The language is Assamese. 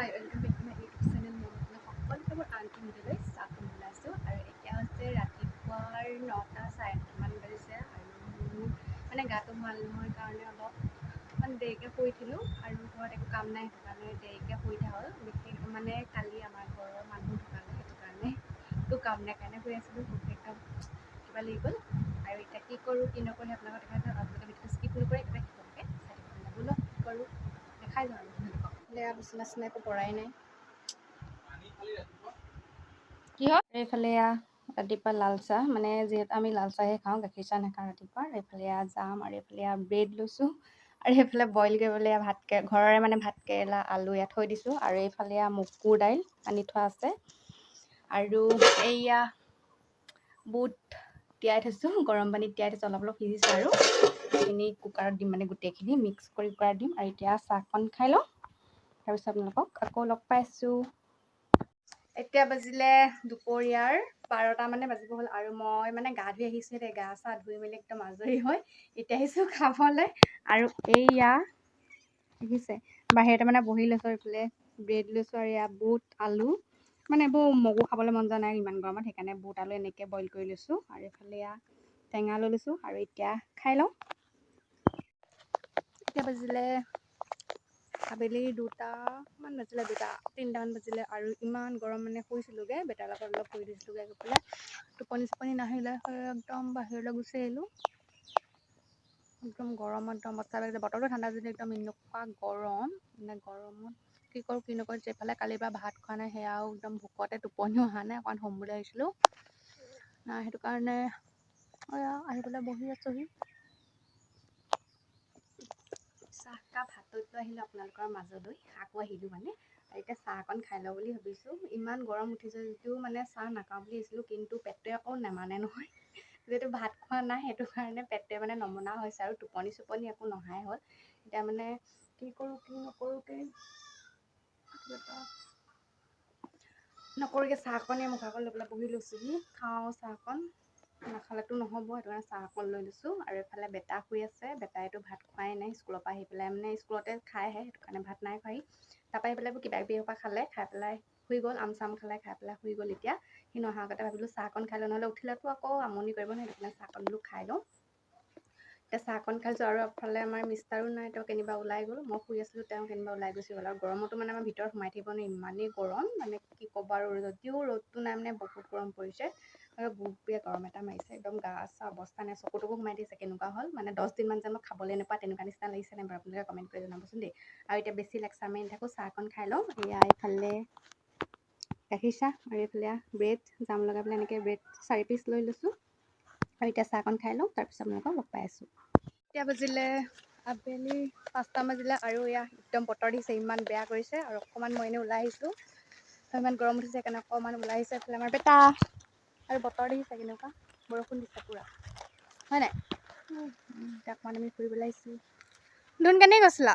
Back to my YouTube channel মই আপোনাক সকলোকে মোৰ আনটি ভিডিঅ'লৈ স্বাগতম জনাইছোঁ আৰু এতিয়া হৈছে ৰাতিপুৱাৰ নটা চাৰে নটামান বাজিছে আৰু মোৰ মানে গাটো ভাল নহয় কাৰণে অলপ মানে দেৰিকৈ শুই উঠিলোঁ আৰু ঘৰত একো কাম নাই সেইটো কাৰণে দেৰিকৈ শুই হ'ল বিশেষ মানে কালি আমাৰ ঘৰৰ মানুহ ঢুকালে সেইটো কাৰণে একো কাম নাই কাৰণে শুই আছিলোঁ ভোক একদম কিবা লাগি গ'ল আৰু এতিয়া কি কৰোঁ কি নকৰোঁ সেই আপোনালোকক দেখাই যাওঁ আপোনালোকে ভিডিঅ'টো স্কিপ নকৰে একেবাৰে শেষলৈকে চাই থাকিব ব'লক কি কৰোঁ দেখাই যাওঁ আৰু বিচনা চিচনা একো পৰাই নাই। কি হয় এইফালে ৰাতিপুৱা লাল চাহ মানে যিহেতু আমি লাল চাহে খাওঁ গাখীৰ চাহ নাখাওঁ ৰাতিপুৱা। এইফালে জাম আৰু এইফালে ব্ৰেড লৈছোঁ। আৰু এইফালে বইল কৰিবলৈ ভাত ঘৰৰে মানে ভাত কেৰেলা আলু ইয়াত থৈ দিছোঁ। আৰু এইফালে মচুৰ দাইল আনি থোৱা আছে। আৰু এইয়া বুট তিয়াই থৈছোঁ গৰম পানীত তিয়াই থৈছোঁ অলপ অলপ সিজিছে আৰু। সেইখিনি কুকাৰত দিম মানে গোটেইখিনি মিক্স কৰি কুকাৰত দিম। আৰু এতিয়া চাহকণ খাই লওঁ। তাৰপিছত আপোনালোকক আকৌ লগ পাইছোঁ। এতিয়া বাজিলে দুপৰীয়াৰ বাৰটা মানে বাজিব হ'ল আৰু মই মানে গা ধুই আহিছোঁ দেই গা চা ধুই মেলি একদম আজৰি হৈ এতিয়া আহিছোঁ খাবলৈ। আৰু এইয়া দেখিছে বাহিৰতে মানে বহি লৈছোঁ এইফালে ব্ৰেড লৈছোঁ আৰু এয়া বুট আলু মানে এইবোৰ মগু খাবলৈ মন যোৱা নাই ইমান গৰমত সেইকাৰণে বুট আলু এনেকৈ বইল কৰি লৈছোঁ আৰু এইফালে এয়া টেঙা লৈ লৈছোঁ আৰু এতিয়া খাই লওঁ। এতিয়া বাজিলে আবেলি দুটামান বাজিলে দুটা তিনিটামান বাজিলে আৰু ইমান গৰম মানে শুইছিলোঁগৈ বেটাৰ লগত অলপ শুই দিছিলোঁগৈ গৈ পেলাই। টোপনি চোপনি নাহিলে একদম বাহিৰলৈ গুচি আহিলোঁ। একদম গৰমত একদম অৱস্থা বেয়া বতৰটো ঠাণ্ডা যদি একদম এনেকুৱা গৰম মানে গৰমত কি কৰোঁ কি নকৰোঁ যেফালে কালিৰ পৰা ভাত খোৱা নাই সেয়াও একদম ভোকতে টোপনিও অহা নাই অকণমান হ'ম বুলি আহিছিলোঁ সেইটো কাৰণে আহি পেলাই বহি আছোঁহি। চাহকাপ হাতত লৈ আহিলোঁ আপোনালোকৰ মাজলৈ আকৌ আহিলোঁ মানে। এতিয়া চাহ অকণ খাই লওঁ বুলি ভাবিছোঁ। ইমান গৰম উঠিছে যদিও মানে চাহ নাখাওঁ বুলি ভাবিছিলোঁ কিন্তু পেটটোৱে আকৌ নেমানে নহয়। যিহেতু ভাত খোৱা নাই সেইটো কাৰণে পেটটোৱে মানে নমনা হৈছে আৰু টোপনি চোপনি একো নহাই হ'ল। এতিয়া মানে কি কৰোঁ কি নকৰোঁকৈ নকৰোঁকৈ চাহকণে মুখাকণ লৈ পেলাই বহি লৈছোঁহি। খাওঁ চাহকণ নাখালেতো নহ'ব সেইটো কাৰণে চাহ অকণ লৈ লৈছোঁ। আৰু এইফালে বেটা শুই আছে বেটাইতো ভাত খোৱাই নাই স্কুলৰ পৰা আহি পেলাই মানে স্কুলতে খাই আহে সেইটো কাৰণে ভাত নাই খোৱাহি। তাৰপৰা আহি পেলাই কিবা কিবি এসোপা খালে খাই পেলাই শুই গ'ল আম চাম খালে খাই পেলাই শুই গ'ল এতিয়া। সি নহাৰ আগতে ভাবিলোঁ চাহকণ খাই লওঁ নহ'লে উঠিলেতো আকৌ আমনি কৰিব নহয় সেইটো কাৰণে চাহকণ বোলো খাই লওঁ। এতিয়া চাহকণ খাইছোঁ আৰু এফালে আমাৰ মিষ্টাৰো নাই তেওঁ কেনিবা ওলাই গ'ল। মই শুই আছিলোঁ তেওঁ কেনিবা ওলাই গুচি গ'ল। আৰু গৰমতো মানে আমাৰ ভিতৰত সোমাই থাকিব নোৱাৰি ইমানেই গৰম। মানে কি ক'ব আৰু যদিও ৰ'দটো নাই মানে বহুত গৰম পৰিছে। আৰু গুপগুপীয়া গৰম এটা মাৰিছে একদম গা চা অৱস্থা নাই চকু টকু সোমাই দিছে কেনেকুৱা হ'ল? মানে দহ দিনমান যে মই খাবলৈ নাপাওঁ তেনেকুৱা নিচিনা লাগিছে নাই বাৰু? আপোনালোকে কমেণ্ট কৰি জনাবচোন দেই। আৰু এতিয়া বেছি লেকচাৰ মাৰি নাথাকোঁ চাহকণ খাই লওঁ। এয়া এইফালে গাখীৰ চাহ আৰু এইফালে ব্ৰেড জাম লগাই পেলাই এনেকৈ ব্ৰেড চাৰি পিচ লৈ লৈছোঁ। আৰু এতিয়া চাহকণ খাই লওঁ তাৰপিছত আপোনালোকক লগ পাই আছোঁ। এতিয়া বাজিলে আবেলি পাঁচটা বাজিলে আৰু এয়া একদম বতৰ দিছে ইমান বেয়া কৰিছে আৰু অকণমান মই এনেই ওলাই আহিছোঁ। ইমান গৰম উঠিছে সেইকাৰণে অকণমান ওলাই আহিছোঁ এইফালে আমাৰ বেটা। আৰু বতৰ দেখিছে কেনেকুৱা? বৰষুণ দিছে পূৰা। হয় নাই? এতিয়া অকণমান আমি ফুৰিবলৈ আহিছোঁ। ধুন কেনেকৈ গৈছিলা